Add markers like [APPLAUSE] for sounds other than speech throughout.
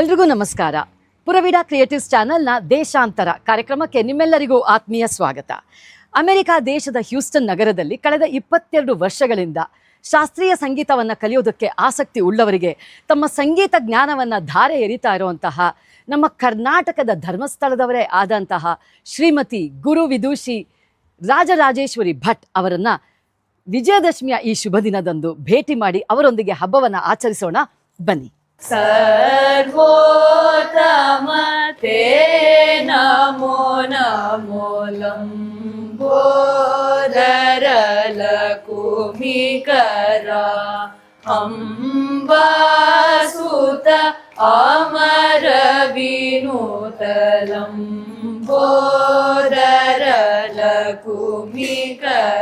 ಎಲ್ರಿಗೂ ನಮಸ್ಕಾರ. ಪುರವಿಡಾ ಕ್ರಿಯೇಟಿವ್ಸ್ ಚಾನೆಲ್ನ ದೇಶಾಂತರ ಕಾರ್ಯಕ್ರಮಕ್ಕೆ ನಿಮ್ಮೆಲ್ಲರಿಗೂ ಆತ್ಮೀಯ ಸ್ವಾಗತ. ಅಮೆರಿಕ ದೇಶದ ಹ್ಯೂಸ್ಟನ್ ನಗರದಲ್ಲಿ ಕಳೆದ ಇಪ್ಪತ್ತೆರಡು ವರ್ಷಗಳಿಂದ ಶಾಸ್ತ್ರೀಯ ಸಂಗೀತವನ್ನು ಕಲಿಯೋದಕ್ಕೆ ಆಸಕ್ತಿ ಉಳ್ಳವರಿಗೆ ತಮ್ಮ ಸಂಗೀತ ಜ್ಞಾನವನ್ನು ಧಾರೆ ಎರಿತಾ ಇರುವಂತಹ ನಮ್ಮ ಕರ್ನಾಟಕದ ಧರ್ಮಸ್ಥಳದವರೇ ಆದಂತಹ ಶ್ರೀಮತಿ ಗುರು ವಿದೂಷಿ ರಾಜರಾಜೇಶ್ವರಿ ಭಟ್ ಅವರನ್ನ ವಿಜಯದಶಮಿಯ ಈ ಶುಭ ದಿನದಂದು ಭೇಟಿ ಮಾಡಿ ಅವರೊಂದಿಗೆ ಹಬ್ಬವನ್ನು ಆಚರಿಸೋಣ. ಬನ್ನಿ. सर्वोत्तमते नमो नमो लम्बोदरलकुमिकरा अम्बासुत अमरविनुतलम्बोदरलकुमिकरा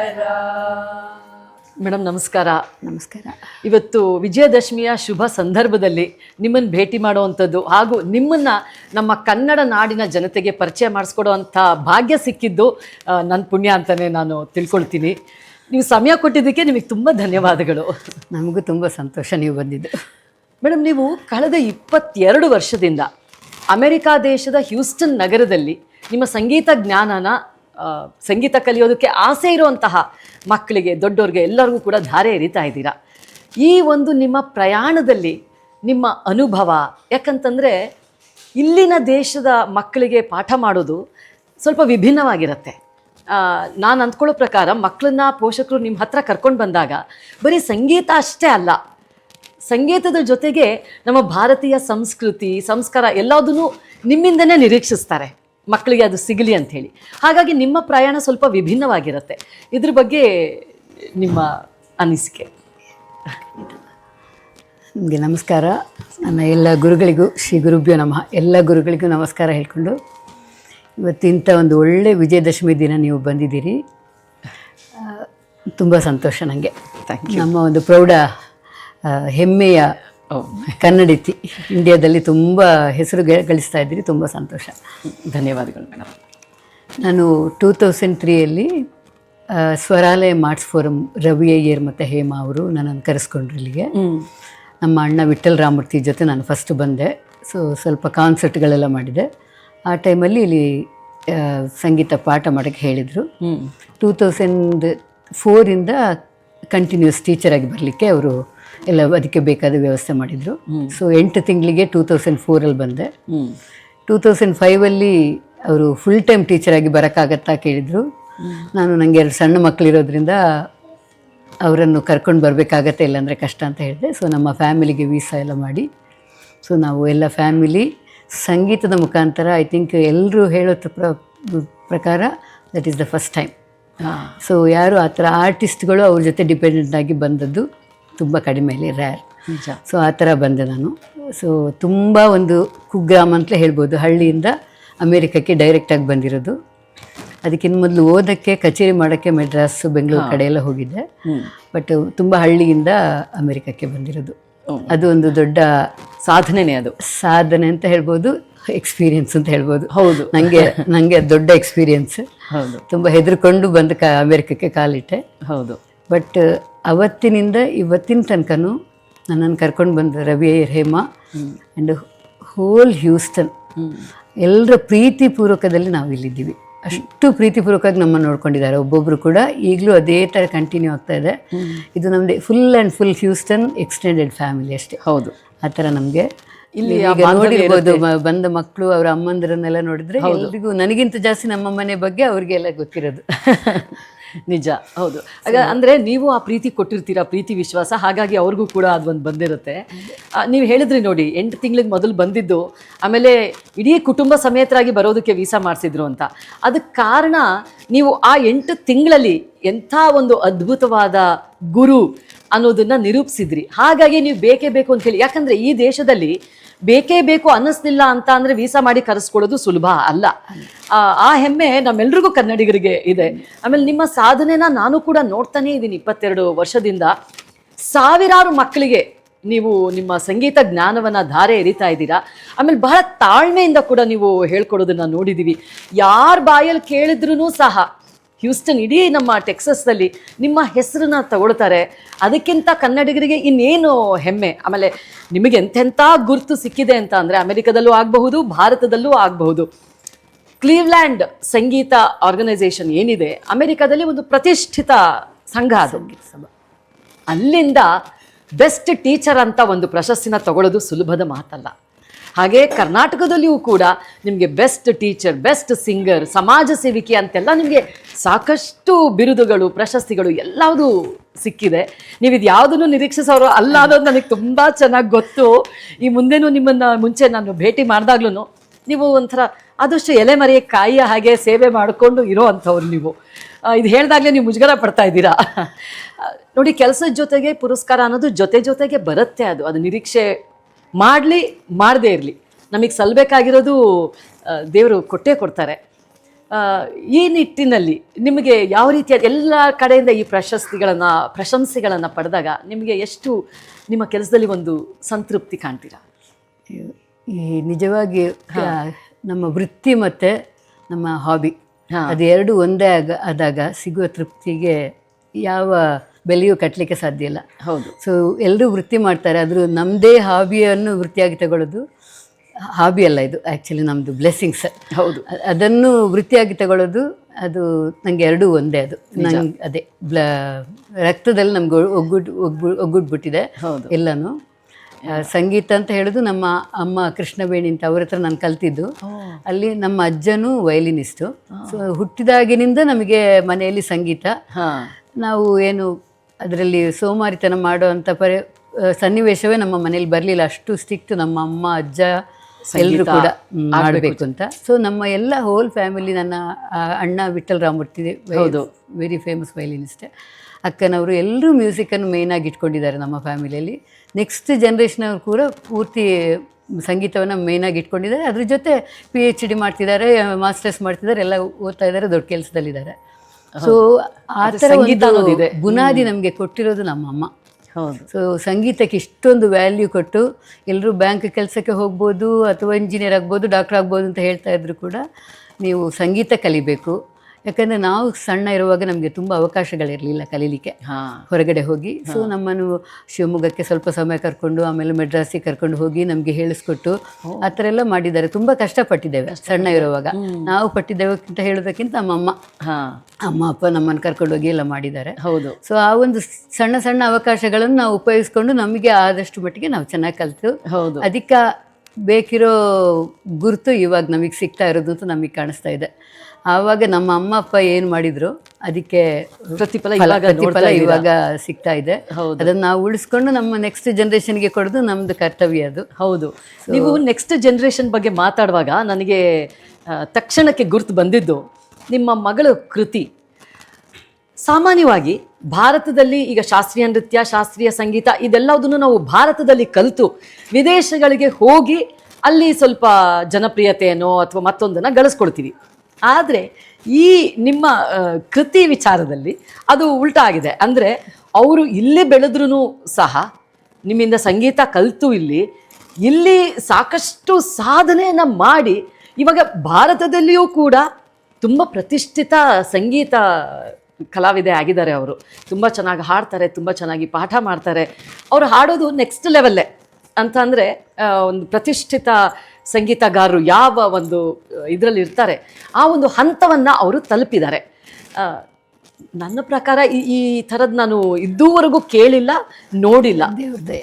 ಮೇಡಮ್ ನಮಸ್ಕಾರ. ನಮಸ್ಕಾರ. ಇವತ್ತು ವಿಜಯದಶಮಿಯ ಶುಭ ಸಂದರ್ಭದಲ್ಲಿ ನಿಮ್ಮನ್ನು ಭೇಟಿ ಮಾಡುವಂಥದ್ದು ಹಾಗೂ ನಿಮ್ಮನ್ನು ನಮ್ಮ ಕನ್ನಡ ನಾಡಿನ ಜನತೆಗೆ ಪರಿಚಯ ಮಾಡಿಸ್ಕೊಡುವಂಥ ಭಾಗ್ಯ ಸಿಕ್ಕಿದ್ದು ನನ್ನ ಪುಣ್ಯ ಅಂತಲೇ ನಾನು ತಿಳ್ಕೊಳ್ತೀನಿ. ನೀವು ಸಮಯ ಕೊಟ್ಟಿದ್ದಕ್ಕೆ ನಿಮಗೆ ತುಂಬ ಧನ್ಯವಾದಗಳು. ನಮಗೂ ತುಂಬ ಸಂತೋಷ ನೀವು ಬಂದಿದ್ದು. ಮೇಡಮ್ ನೀವು ಕಳೆದ ಇಪ್ಪತ್ತೆರಡು ವರ್ಷದಿಂದ ಅಮೆರಿಕಾ ದೇಶದ ಹ್ಯೂಸ್ಟನ್ ನಗರದಲ್ಲಿ ನಿಮ್ಮ ಸಂಗೀತ ಜ್ಞಾನನ ಸಂಗೀತ ಕಲಿಯೋದಕ್ಕೆ ಆಸೆ ಇರುವಂತಹ ಮಕ್ಕಳಿಗೆ ದೊಡ್ಡವ್ರಿಗೆ ಎಲ್ಲರಿಗೂ ಕೂಡ ಧಾರೆ ಎರಿತಾ ಇದ್ದೀರಾ? ಈ ಒಂದು ನಿಮ್ಮ ಪ್ರಯಾಣದಲ್ಲಿ, ನಿಮ್ಮ ಅನುಭವ, ಯಾಕಂತಂದರೆ ಇಲ್ಲಿನ ದೇಶದ ಮಕ್ಕಳಿಗೆ ಪಾಠ ಮಾಡೋದು ಸ್ವಲ್ಪ ವಿಭಿನ್ನವಾಗಿರುತ್ತೆ. ನಾನು ಅಂದ್ಕೊಳ್ಳೋ ಪ್ರಕಾರ ಮಕ್ಕಳನ್ನ ಪೋಷಕರು ನಿಮ್ಮ ಹತ್ರ ಕರ್ಕೊಂಡು ಬಂದಾಗ ಬರೀ ಸಂಗೀತ ಅಷ್ಟೇ ಅಲ್ಲ, ಸಂಗೀತದ ಜೊತೆಗೆ ನಮ್ಮ ಭಾರತೀಯ ಸಂಸ್ಕೃತಿ, ಸಂಸ್ಕಾರ ಎಲ್ಲದನ್ನೂ ನಿಮ್ಮಿಂದನೇ ನಿರೀಕ್ಷಿಸ್ತಾರೆ. ಮಕ್ಕಳಿಗೆ ಅದು ಸಿಗಲಿ ಅಂತ ಹೇಳಿ. ಹಾಗಾಗಿ ನಿಮ್ಮ ಪ್ರಯಾಣ ಸ್ವಲ್ಪ ವಿಭಿನ್ನವಾಗಿರುತ್ತೆ. ಇದ್ರ ಬಗ್ಗೆ ನಿಮ್ಮ ಅನಿಸಿಕೆ. ನಿಮಗೆ ನಮಸ್ಕಾರ. ನನ್ನ ಎಲ್ಲ ಗುರುಗಳಿಗೂ ಶ್ರೀ ಗುರುಭ್ಯೋ ನಮಃ. ಎಲ್ಲ ಗುರುಗಳಿಗೂ ನಮಸ್ಕಾರ ಹೇಳ್ಕೊಂಡು ಇವತ್ತಿಂಥ ಒಂದು ಒಳ್ಳೆ ವಿಜಯದಶಮಿ ದಿನ ನೀವು ಬಂದಿದ್ದೀರಿ. ತುಂಬ ಸಂತೋಷ ನನಗೆ ನಮ್ಮ ಒಂದು ಪ್ರೌಢ ಹೆಮ್ಮೆಯ ಕನ್ನಡಿತಿ ಇಂಡಿಯಾದಲ್ಲಿ ತುಂಬ ಹೆಸರು ಗಳಿಸ್ತಾ ಇದ್ದೀರಿ ತುಂಬ ಸಂತೋಷ. ಧನ್ಯವಾದಗಳು ಮೇಡಮ್ ನಾನು ಟೂ ತೌಸಂಡ್ ತ್ರೀಯಲ್ಲಿ ಸ್ವರಾಲಯ ಮಾರ್ಟ್ಸ್ ಫೋರಮ್ ರವಿ ಅಯ್ಯರ್ ಮತ್ತು ಹೇಮಾ ಅವರು ನನ್ನನ್ನು ಕರೆಸ್ಕೊಂಡ್ರು ಇಲ್ಲಿಗೆ. ನಮ್ಮ ಅಣ್ಣ ವಿಠಲ್ ರಾಮೂರ್ತಿ ಜೊತೆ ನಾನು ಫಸ್ಟ್ ಬಂದೆ. ಸೊ ಸ್ವಲ್ಪ ಕಾನ್ಸರ್ಟ್ಗಳೆಲ್ಲ ಮಾಡಿದೆ. ಆ ಟೈಮಲ್ಲಿ ಇಲ್ಲಿ ಸಂಗೀತ ಪಾಠ ಮಾಡೋಕ್ಕೆ ಹೇಳಿದರು. ಟೂ ತೌಸಂಡ್ ಫೋರಿಂದ ಕಂಟಿನ್ಯೂಸ್ ಟೀಚರಾಗಿ ಬರಲಿಕ್ಕೆ ಅವರು ಎಲ್ಲ ಅದಕ್ಕೆ ಬೇಕಾದ ವ್ಯವಸ್ಥೆ ಮಾಡಿದರು. ಸೊ ಎಂಟು ತಿಂಗಳಿಗೆ ಟೂ ತೌಸಂಡ್ ಫೋರಲ್ಲಿ ಬಂದೆ. ಟೂ ತೌಸಂಡ್ ಫೈವಲ್ಲಿ ಅವರು ಫುಲ್ ಟೈಮ್ ಟೀಚರಾಗಿ ಬರೋಕ್ಕಾಗತ್ತಾ ಕೇಳಿದರು. ನಾನು ನನಗೆ ಎರಡು ಸಣ್ಣ ಮಕ್ಕಳಿರೋದ್ರಿಂದ ಅವರನ್ನು ಕರ್ಕೊಂಡು ಬರಬೇಕಾಗತ್ತೆ ಇಲ್ಲಾಂದರೆ ಕಷ್ಟ ಅಂತ ಹೇಳಿದೆ. ಸೊ ನಮ್ಮ ಫ್ಯಾಮಿಲಿಗೆ ವೀಸಾ ಎಲ್ಲ ಮಾಡಿ. ಸೊ ನಾವು ಎಲ್ಲ ಫ್ಯಾಮಿಲಿ ಸಂಗೀತದ ಮುಖಾಂತರ ಐ ಥಿಂಕ್ ಎಲ್ಲರೂ ಹೇಳೋ ಪ್ರ ಪ್ರಕಾರ that is the first time so ಯಾರು ಆ ಥರ ಆರ್ಟಿಸ್ಟ್ಗಳು ಅವ್ರ ಜೊತೆ ಡಿಪೆಂಡೆಂಟ್ ಆಗಿ ಬಂದದ್ದು ತುಂಬ ಕಡಿಮೆ ಇಲ್ಲಿ ರ್ಯಾರ್ ಸೊ ಆ ಥರ ಬಂದೆ ನಾನು. ಸೊ ತುಂಬ ಒಂದು ಕುಗ್ರಾಮ ಅಂತಲೇ ಹೇಳ್ಬೋದು. ಹಳ್ಳಿಯಿಂದ ಅಮೇರಿಕಕ್ಕೆ ಡೈರೆಕ್ಟಾಗಿ ಬಂದಿರೋದು. ಅದಕ್ಕಿಂತ ಮೊದಲು ಓದೋಕ್ಕೆ ಕಚೇರಿ ಮಾಡೋಕ್ಕೆ ಮೆಡ್ರಾಸ್ ಬೆಂಗಳೂರು ಕಡೆ ಎಲ್ಲ ಹೋಗಿದ್ದೆ. ಬಟ್ ತುಂಬ ಹಳ್ಳಿಯಿಂದ ಅಮೇರಿಕಕ್ಕೆ ಬಂದಿರೋದು. ಅದು ಒಂದು ದೊಡ್ಡ ಸಾಧನೆನೇ ಅದು. ಸಾಧನೆ ಅಂತ ಹೇಳ್ಬೋದು. ಎಕ್ಸ್ಪೀರಿಯನ್ಸ್ ಅಂತ ಹೇಳ್ಬೋದು. ಹೌದು. ನನಗೆ ನನಗೆ ದೊಡ್ಡ ಎಕ್ಸ್ಪೀರಿಯನ್ಸ್ ಹೌದು. ತುಂಬ ಹೆದರ್ಕೊಂಡು ಬಂದು ಕ ಅಮೇರಿಕಕ್ಕೆ ಕಾಲಿಟ್ಟೆ. ಹೌದು. ಬಟ್ ಅವತ್ತಿನಿಂದ ಇವತ್ತಿನ ತನಕನೂ ನನ್ನನ್ನು ಕರ್ಕೊಂಡು ಬಂದ Ravi Hema and whole Houston ಎಲ್ಲರ ಪ್ರೀತಿಪೂರ್ವಕದಲ್ಲಿ ನಾವು ಇಲ್ಲಿದ್ದೀವಿ. ಅಷ್ಟು ಪ್ರೀತಿಪೂರ್ವಕವಾಗಿ ನಮ್ಮನ್ನು ನೋಡ್ಕೊಂಡಿದ್ದಾರೆ. ಒಬ್ಬೊಬ್ಬರು ಕೂಡ ಈಗಲೂ ಅದೇ ಥರ ಕಂಟಿನ್ಯೂ ಆಗ್ತಾ ಇದೆ. ಇದು ನಮ್ಮದೇ full and full Houston extended family ಅಷ್ಟೇ. ಹೌದು. ಆ ಥರ ನಮಗೆ. ಇಲ್ಲಿ ಇಲ್ಲಿ ನೋಡಿರ್ಬೋದು ಬಂದ ಮಕ್ಕಳು ಅವರ ಅಮ್ಮಂದಿರನ್ನೆಲ್ಲ ನೋಡಿದ್ರೆ ಎಲ್ರಿಗೂ ನನಗಿಂತ ಜಾಸ್ತಿ ನಮ್ಮ ಮನೆ ಬಗ್ಗೆ ಅವ್ರಿಗೆಲ್ಲ ಗೊತ್ತಿರೋದು. [LAUGHS] ನಿಜ ಹೌದು. ಅಂದ್ರೆ ನೀವು ಆ ಪ್ರೀತಿ ಕೊಟ್ಟಿರ್ತೀರಾ ಪ್ರೀತಿ ವಿಶ್ವಾಸ ಹಾಗಾಗಿ ಅವ್ರಿಗೂ ಕೂಡ ಅದೊಂದು ಬಂದಿರುತ್ತೆ. ಆ, ನೀವು ಹೇಳಿದ್ರಿ ನೋಡಿ ಎಂಟು ತಿಂಗಳಿಗೆ ಮೊದಲು ಬಂದಿದ್ದು ಆಮೇಲೆ ಇಡೀ ಕುಟುಂಬ ಸಮೇತರಾಗಿ ಬರೋದಕ್ಕೆ ವೀಸಾ ಮಾಡಿಸಿದ್ರು ಅಂತ. ಅದಕ್ಕೆ ಕಾರಣ ನೀವು ಆ ಎಂಟು ತಿಂಗಳಲ್ಲಿ ಎಂಥ ಒಂದು ಅದ್ಭುತವಾದ ಗುರು ಅನ್ನೋದನ್ನ ನಿರೂಪಿಸಿದ್ರಿ. ಹಾಗಾಗಿ ನೀವು ಬೇಕೇ ಬೇಕು ಅಂತ ಹೇಳಿ ಯಾಕಂದ್ರೆ ಈ ದೇಶದಲ್ಲಿ ಬೇಕೇ ಬೇಕು ಅನ್ನಿಸ್ಲಿಲ್ಲ ಅಂತ ಅಂದ್ರೆ ವೀಸಾ ಮಾಡಿ ಕರೆಸ್ಕೊಳ್ಳೋದು ಸುಲಭ ಅಲ್ಲ. ಆ, ಹೆಮ್ಮೆ ನಮ್ಮೆಲ್ರಿಗೂ ಕನ್ನಡಿಗರಿಗೆ ಇದೆ. ಆಮೇಲೆ ನಿಮ್ಮ ಸಾಧನೆನ ನಾನು ಕೂಡ ನೋಡ್ತಾನೇ ಇದ್ದೀನಿ ಇಪ್ಪತ್ತೆರಡು ವರ್ಷದಿಂದ. ಸಾವಿರಾರು ಮಕ್ಕಳಿಗೆ ನೀವು ನಿಮ್ಮ ಸಂಗೀತ ಜ್ಞಾನವನ್ನ ಧಾರೆ ಎರಿತಾ ಇದ್ದೀರಾ? ಆಮೇಲೆ ಬಹಳ ತಾಳ್ಮೆಯಿಂದ ಕೂಡ ನೀವು ಹೇಳ್ಕೊಡೋದನ್ನ ನೋಡಿದೀವಿ. ಯಾರ ಬಾಯಲ್ಲಿ ಕೇಳಿದ್ರೂ ಸಹ ಹ್ಯೂಸ್ಟನ್ ಇಡೀ ನಮ್ಮ ಟೆಕ್ಸಸ್ದಲ್ಲಿ ನಿಮ್ಮ ಹೆಸರನ್ನ ತಗೊಳ್ತಾರೆ. ಅದಕ್ಕಿಂತ ಕನ್ನಡಿಗರಿಗೆ ಇನ್ನೇನು ಹೆಮ್ಮೆ? ಆಮೇಲೆ ನಿಮಗೆ ಎಂಥೆಂಥ ಗುರುತು ಸಿಕ್ಕಿದೆ ಅಂತ ಅಂದರೆ ಅಮೆರಿಕದಲ್ಲೂ ಆಗಬಹುದು ಭಾರತದಲ್ಲೂ ಆಗಬಹುದು. ಕ್ಲೀವ್ಲ್ಯಾಂಡ್ ಸಂಗೀತ ಆರ್ಗನೈಸೇಷನ್ ಏನಿದೆ? ಅಮೆರಿಕದಲ್ಲಿ ಒಂದು ಪ್ರತಿಷ್ಠಿತ ಸಂಘ ಅದು. ಅಲ್ಲಿಂದ ಬೆಸ್ಟ್ ಟೀಚರ್ ಅಂತ ಒಂದು ಪ್ರಶಸ್ತಿನ ತಗೊಳ್ಳೋದು ಸುಲಭದ ಮಾತಲ್ಲ. ಹಾಗೆ ಕರ್ನಾಟಕದಲ್ಲಿಯೂ ಕೂಡ ನಿಮಗೆ ಬೆಸ್ಟ್ ಟೀಚರ್ ಬೆಸ್ಟ್ ಸಿಂಗರ್ ಸಮಾಜ ಸೇವಿಕೆ ಅಂತೆಲ್ಲ ನಿಮಗೆ ಸಾಕಷ್ಟು ಬಿರುದುಗಳು, ಪ್ರಶಸ್ತಿಗಳು ಎಲ್ಲವೂ ಸಿಕ್ಕಿದೆ. ನೀವು ಇದು ಯಾವುದನ್ನು ನಿರೀಕ್ಷಿಸೋರು ಅಲ್ಲ ಅನ್ನೋದು ನನಗೆ ತುಂಬ ಚೆನ್ನಾಗಿ ಗೊತ್ತು. ಈ ಮುಂದೆನೂ ನಿಮ್ಮನ್ನು ಮುಂಚೆ ನಾನು ಭೇಟಿ ಮಾಡಿದಾಗ್ಲೂ ನೀವು ಒಂಥರ ಆದಷ್ಟು ಎಲೆ ಮರೆಯ ಕಾಯಿಯ ಹಾಗೆ ಸೇವೆ ಮಾಡಿಕೊಂಡು ಇರೋ ಅಂಥವ್ರು ನೀವು. ಇದು ಹೇಳಿದಾಗಲೇ ನೀವು ಮುಜುಗರ ಪಡ್ತಾ ಇದ್ದೀರಾ? ನೋಡಿ ಕೆಲಸದ ಜೊತೆಗೆ ಪುರಸ್ಕಾರ ಅನ್ನೋದು ಜೊತೆ ಜೊತೆಗೆ ಬರುತ್ತೆ ಅದು. ಅದು ನಿರೀಕ್ಷೆ ಮಾಡಲಿ ಮಾಡದೇ ಇರಲಿ. ನಮಗೆ ಸಲ್ಲಬೇಕಾಗಿರೋದು ದೇವರು ಕೊಟ್ಟೇ ಕೊಡ್ತಾರೆ. ಈ ನಿಟ್ಟಿನಲ್ಲಿ ನಿಮಗೆ ಯಾವ ರೀತಿಯ ಎಲ್ಲ ಕಡೆಯಿಂದ ಈ ಪ್ರಶಸ್ತಿಗಳನ್ನು ಪ್ರಶಂಸೆಗಳನ್ನು ಪಡೆದಾಗ ನಿಮಗೆ ಎಷ್ಟು ನಿಮ್ಮ ಕೆಲಸದಲ್ಲಿ ಒಂದು ಸಂತೃಪ್ತಿ ಕಾಣ್ತೀರಾ? ಈ ನಿಜವಾಗಿ ನಮ್ಮ ವೃತ್ತಿ ಮತ್ತು ನಮ್ಮ ಹಾಬಿ. ಅದು ಅದೆರಡು ಒಂದೇ ಆಗ ಆದಾಗ ಸಿಗುವ ತೃಪ್ತಿಗೆ ಯಾವ ಬೆಲೆಯೂ ಕಟ್ಟಲಿಕ್ಕೆ ಸಾಧ್ಯ ಇಲ್ಲ. ಹೌದು. ಸೊ ಎಲ್ಲರೂ ವೃತ್ತಿ ಮಾಡ್ತಾರೆ. ಆದರೂ ನಮ್ಮದೇ ಹಾಬಿಯನ್ನು ವೃತ್ತಿಯಾಗಿ ತಗೊಳ್ಳೋದು ಹಾಬಿ ಅಲ್ಲ ಇದು ಆ್ಯಕ್ಚುಲಿ ನಮ್ಮದು ಬ್ಲೆಸ್ಸಿಂಗ್ಸ್ ಹೌದು. ಅದನ್ನು ವೃತ್ತಿಯಾಗಿ ತಗೊಳ್ಳೋದು ಅದು ನನಗೆ ಎರಡೂ ಒಂದೇ ಅದು. ನಂಗೆ ಅದೇ ಬ್ಲ ರಕ್ತದಲ್ಲಿ ನಮ್ಗೆ ಒಗ್ಗುಡ್ ಒಗ್ಗು ಒಗ್ಗುಟ್ಬಿಟ್ಟಿದೆ ಹೌದು. ಎಲ್ಲನೂ. ಸಂಗೀತ ಅಂತ ಹೇಳೋದು ನಮ್ಮ ಅಮ್ಮ ಕೃಷ್ಣವೇಣಿ ಅಂತ ಅವ್ರ ಹತ್ರ ನಾನು ಕಲ್ತಿದ್ದು. ಅಲ್ಲಿ ನಮ್ಮ ಅಜ್ಜನೂ ವಯಲಿನಿಸ್ಟು ಸೊ ಹುಟ್ಟಿದಾಗಿನಿಂದ ನಮಗೆ ಮನೆಯಲ್ಲಿ ಸಂಗೀತ. ನಾವು ಏನು ಅದರಲ್ಲಿ ಸೋಮಾರಿತನ ಮಾಡುವಂಥ ಪರಿ ಸನ್ನಿವೇಶವೇ ನಮ್ಮ ಮನೇಲಿ ಬರಲಿಲ್ಲ. ಅಷ್ಟು ಸ್ಟಿಕ್ಟ್ ನಮ್ಮ ಅಮ್ಮ ಅಜ್ಜ ಎಲ್ಲರೂ ಕೂಡ ಮಾಡಬೇಕು ಅಂತ. ಸೊ ನಮ್ಮ ಎಲ್ಲ ಹೋಲ್ ಫ್ಯಾಮಿಲಿ ನನ್ನ ಅಣ್ಣ ವಿಠಲ್ ರಾಮೂರ್ತಿ ಹೌದು. ವೆರಿ ಫೇಮಸ್ ವೈಲಿನಿಸ್ಟ್ ಅಕ್ಕನವರು ಎಲ್ಲರೂ ಮ್ಯೂಸಿಕನ್ನು ಆಗಿ ಇಟ್ಕೊಂಡಿದ್ದಾರೆ ನಮ್ಮ ಫ್ಯಾಮಿಲಿಯಲ್ಲಿ ನೆಕ್ಸ್ಟ್ ಜನ್ರೇಷನ್ ಅವರು ಕೂಡ ಪೂರ್ತಿ ಸಂಗೀತವನ್ನು ಆಗಿ ಇಟ್ಕೊಂಡಿದ್ದಾರೆ. ಅದ್ರ ಜೊತೆ ಪಿ ಎಚ್ ಡಿ ಮಾಡ್ತಿದ್ದಾರೆ ಮಾಸ್ಟರ್ಸ್ ಮಾಡ್ತಿದ್ದಾರೆ ಎಲ್ಲ ಓದ್ತಾ ಇದ್ದಾರೆ ದೊಡ್ಡ ಕೆಲಸದಲ್ಲಿದ್ದಾರೆ. ಸೊ ಆ ಥರ ಒಂದು. ಬುನಾದಿ ನಮಗೆ ಕೊಟ್ಟಿರೋದು ನಮ್ಮ ಅಮ್ಮ ಹೌದು. ಸೊ ಸಂಗೀತಕ್ಕೆ ಇಷ್ಟೊಂದು ವ್ಯಾಲ್ಯೂ ಕೊಟ್ಟು ಎಲ್ಲರೂ ಬ್ಯಾಂಕ್ ಕೆಲಸಕ್ಕೆ ಹೋಗ್ಬೋದು ಅಥವಾ ಇಂಜಿನಿಯರ್ ಆಗ್ಬೋದು ಡಾಕ್ಟರ್ ಆಗ್ಬೋದು ಅಂತ ಹೇಳ್ತಾ ಇದ್ರು ಕೂಡ ನೀವು ಸಂಗೀತ ಕಲಿಬೇಕು. ಯಾಕಂದರೆ ನಾವು ಸಣ್ಣ ಇರುವಾಗ ನಮಗೆ ತುಂಬ ಅವಕಾಶಗಳಿರಲಿಲ್ಲ ಕಲೀಲಿಕ್ಕೆ. ಹಾಂ. ಹೊರಗಡೆ ಹೋಗಿ. ಸೊ ನಮ್ಮನ್ನು ಶಿವಮೊಗ್ಗಕ್ಕೆ ಸ್ವಲ್ಪ ಸಮಯ ಕರ್ಕೊಂಡು ಆಮೇಲೆ ಮೆಡ್ರಾಸಿಗೆ ಕರ್ಕೊಂಡು ಹೋಗಿ ನಮಗೆ ಹೇಳಿಸ್ಕೊಟ್ಟು ಆ ಥರ ಎಲ್ಲ ಮಾಡಿದ್ದಾರೆ. ತುಂಬ ಕಷ್ಟಪಟ್ಟಿದ್ದೇವೆ ಸಣ್ಣ ಇರುವಾಗ. ನಾವು ಪಟ್ಟಿದ್ದೇವಕ್ಕಿಂತ ಹೇಳೋದಕ್ಕಿಂತ ನಮ್ಮಮ್ಮ ಹಾಂ. ಅಮ್ಮ ಅಪ್ಪ ನಮ್ಮನ್ನು ಕರ್ಕೊಂಡೋಗಿ ಎಲ್ಲ ಮಾಡಿದ್ದಾರೆ. ಹೌದು. ಸೊ ಆ ಒಂದು ಸಣ್ಣ ಸಣ್ಣ ಅವಕಾಶಗಳನ್ನು ನಾವು ಉಪಯೋಗಿಸ್ಕೊಂಡು ನಮಗೆ ಆದಷ್ಟು ಮಟ್ಟಿಗೆ ನಾವು ಚೆನ್ನಾಗಿ ಕಲಿತು. ಹೌದು. ಅದಕ್ಕೆ ಬೇಕಿರೋ ಗುರುತು ಇವಾಗ ನಮಗೆ ಸಿಗ್ತಾ ಇರೋದು ಅಂತ ನಮಗೆ ಕಾಣಿಸ್ತಾ ಇದೆ. ಆವಾಗ ನಮ್ಮ ಅಮ್ಮ ಅಪ್ಪ ಏನು ಮಾಡಿದ್ರು ಅದಕ್ಕೆ ಪ್ರತಿಫಲ ಇವಾಗ ಪ್ರತಿಫಲ ಇವಾಗ ಸಿಗ್ತಾ ಇದೆ. ಹೌದು. ಅದನ್ನು ನಾವು ಉಳಿಸ್ಕೊಂಡು ನಮ್ಮ ನೆಕ್ಸ್ಟ್ ಜನ್ರೇಷನ್ಗೆ ಕೊಡೋದು ನಮ್ಮದು ಕರ್ತವ್ಯ ಅದು. ಹೌದು. ನೀವು ನೆಕ್ಸ್ಟ್ ಜನ್ರೇಷನ್ ಬಗ್ಗೆ ಮಾತಾಡುವಾಗ ನನಗೆ ತಕ್ಷಣಕ್ಕೆ ಗುರುತು ಬಂದಿದ್ದು ನಿಮ್ಮ ಮಗಳ ಕೃತಿ. ಸಾಮಾನ್ಯವಾಗಿ ಭಾರತದಲ್ಲಿ ಈಗ ಶಾಸ್ತ್ರೀಯ ನೃತ್ಯ, ಶಾಸ್ತ್ರೀಯ ಸಂಗೀತ ಇದೆಲ್ಲದನ್ನು ನಾವು ಭಾರತದಲ್ಲಿ ಕಲಿತು ವಿದೇಶಗಳಿಗೆ ಹೋಗಿ ಅಲ್ಲಿ ಸ್ವಲ್ಪ ಜನಪ್ರಿಯತೆಯನ್ನು ಅಥವಾ ಮತ್ತೊಂದನ್ನು ಗಳಿಸ್ಕೊಳ್ತೀವಿ. ಆದರೆ ಈ ನಿಮ್ಮ ಕೃತಿ ವಿಚಾರದಲ್ಲಿ ಅದು ಉಲ್ಟಾ ಆಗಿದೆ. ಅಂದರೆ ಅವರು ಇಲ್ಲಿ ಬೆಳೆದ್ರೂ ಸಹ ನಿಮ್ಮಿಂದ ಸಂಗೀತ ಕಲಿತು ಇಲ್ಲಿ ಇಲ್ಲಿ ಸಾಕಷ್ಟು ಸಾಧನೆಯನ್ನು ಮಾಡಿ ಇವಾಗ ಭಾರತದಲ್ಲಿಯೂ ಕೂಡ ತುಂಬ ಪ್ರತಿಷ್ಠಿತ ಸಂಗೀತ ಕಲಾವಿದೆ ಆಗಿದ್ದಾರೆ ಅವರು. ತುಂಬ ಚೆನ್ನಾಗಿ ಹಾಡ್ತಾರೆ ತುಂಬ ಚೆನ್ನಾಗಿ ಪಾಠ ಮಾಡ್ತಾರೆ. ಅವರು ಹಾಡೋದು ನೆಕ್ಸ್ಟ್ ಲೆವೆಲ್ಲೇ ಅಂತ ಅಂದರೆ ಒಂದು ಪ್ರತಿಷ್ಠಿತ ಸಂಗೀತಗಾರರು ಯಾವ ಒಂದು ಇದರಲ್ಲಿ ಇರ್ತಾರೆ ಆ ಒಂದು ಹಂತವನ್ನು ಅವರು ತಲುಪಿದ್ದಾರೆ. ನನ್ನ ಪ್ರಕಾರ ಈ ಈ ಥರದ್ದು ನಾನು ಇದುವರೆಗೂ ಕೇಳಿಲ್ಲ ನೋಡಿಲ್ಲ. ದೇವದಯ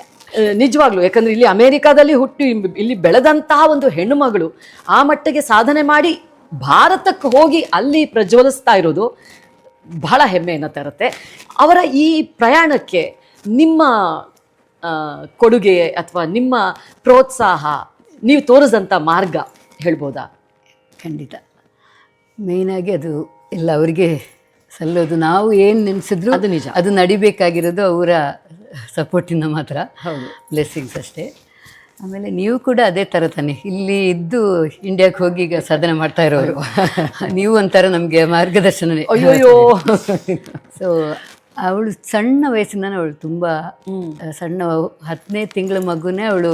ನಿಜವಾಗ್ಲೂ. ಯಾಕಂದ್ರೆ ಇಲ್ಲಿ ಅಮೇರಿಕಾದಲ್ಲಿ ಹುಟ್ಟಿ ಇಲ್ಲಿ ಬೆಳೆದಂತಹ ಒಂದು ಹೆಣ್ಣುಮಗಳು ಆ ಮಟ್ಟಿಗೆ ಸಾಧನೆ ಮಾಡಿ ಭಾರತಕ್ಕೆ ಹೋಗಿ ಅಲ್ಲಿ ಪ್ರಜ್ವಲಿಸ್ತಾ ಇರೋದು ಬಹಳ ಹೆಮ್ಮೆಯನ್ನು ತರುತ್ತೆ. ಅವರ ಈ ಪ್ರಯಾಣಕ್ಕೆ ನಿಮ್ಮ ಕೊಡುಗೆ ಅಥವಾ ನಿಮ್ಮ ಪ್ರೋತ್ಸಾಹ ನೀವು ತೋರಿಸಿದಂಥ ಮಾರ್ಗ ಹೇಳ್ಬೋದಾ? ಖಂಡಿತ. ಮೇಯ್ನಾಗಿ ಅದು ಎಲ್ಲ ಅವರಿಗೆ ಸಲ್ಲೋದು. ನಾವು ಏನು ನೆನೆಸಿದ್ರು ಅದು ನಿಜ. ಅದು ನಡಿಬೇಕಾಗಿರೋದು ಅವರ ಸಪೋರ್ಟಿಂದ ಮಾತ್ರ. ಹೌದು. ಬ್ಲೆಸ್ಸಿಂಗ್ಸ್ ಅಷ್ಟೇ. ಆಮೇಲೆ ನೀವು ಕೂಡ ಅದೇ ಥರ ತಾನೆ. ಇಲ್ಲಿ ಇದ್ದು ಇಂಡಿಯಾಕ್ಕೆ ಹೋಗಿ ಈಗ ಸಾಧನೆ ಮಾಡ್ತಾ ಇರೋರು. [LAUGHS] ನೀವು ಒಂಥರ ನಮಗೆ ಮಾರ್ಗದರ್ಶನ ಅಯ್ಯೋ ಸೊ [LAUGHS] ಅವಳು ಸಣ್ಣ ವಯಸ್ಸಿನ ಅವಳು ತುಂಬ ಸಣ್ಣ ಹತ್ತನೇ ತಿಂಗಳ ಮಗುನೇ ಅವಳು